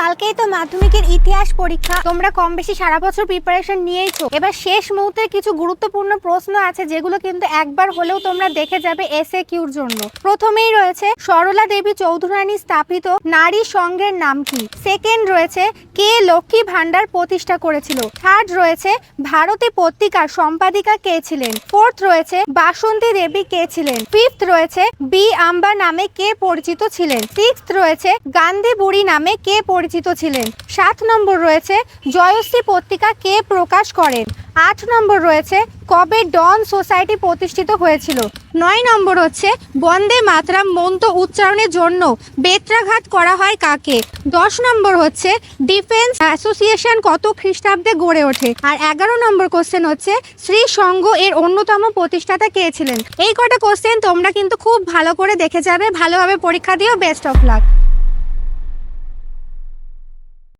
কালকেই তো মাধ্যমিকের ইতিহাস পরীক্ষা। তোমরা কম বেশি সারা বছর প্রিপারেশন নিয়েইছো। এবার শেষ মুহূর্তে কিছু গুরুত্বপূর্ণ প্রশ্ন আছে, যেগুলো কিন্তু একবার হলেও তোমরা দেখে যাবে এসএ কিউর জন্য। প্রথমেই রয়েছে, সরলা দেবী চৌধুরানী স্থাপিত নারী সংঘের নাম কি? সেকেন্ড রয়েছে, কে লক্ষ্মী ভান্ডার প্রতিষ্ঠা করেছিল? থার্ড রয়েছে, ভারতী পত্রিকার সম্পাদিকা কে ছিলেন? ফোর্থ রয়েছে, বাসন্তী দেবী কে ছিলেন? ফিফথ রয়েছে, বি আম্বা নামে কে পরিচিত ছিলেন? সিক্সথ রয়েছে, গান্ধী বুড়ি নামে কে পরিচিত ছিলেন। সাত নম্বর রয়েছে জয়শ্রী পত্রিকা কে প্রকাশ করেন। আট নম্বর রয়েছে কবে ডন সোসাইটি প্রতিষ্ঠিত হয়েছিল। নয় নম্বর হচ্ছে বন্দে মাতরাম মন্ত্র উচ্চারণের জন্য বেত্রাঘাত করা হয় কাকে? দশ নম্বর হচ্ছে ডিফেন্স অ্যাসোসিয়েশন কত খ্রিস্টাব্দে গড়ে ওঠে? আর এগারো নম্বর কোশ্চেন হচ্ছে শ্রী সংঘ এর অন্যতম প্রতিষ্ঠাতা কে ছিলেন? এই কটা কোশ্চেন তোমরা কিন্তু খুব ভালো করে দেখে যাবে, ভালোভাবে পরীক্ষা দিও বেস্ট অফ লাক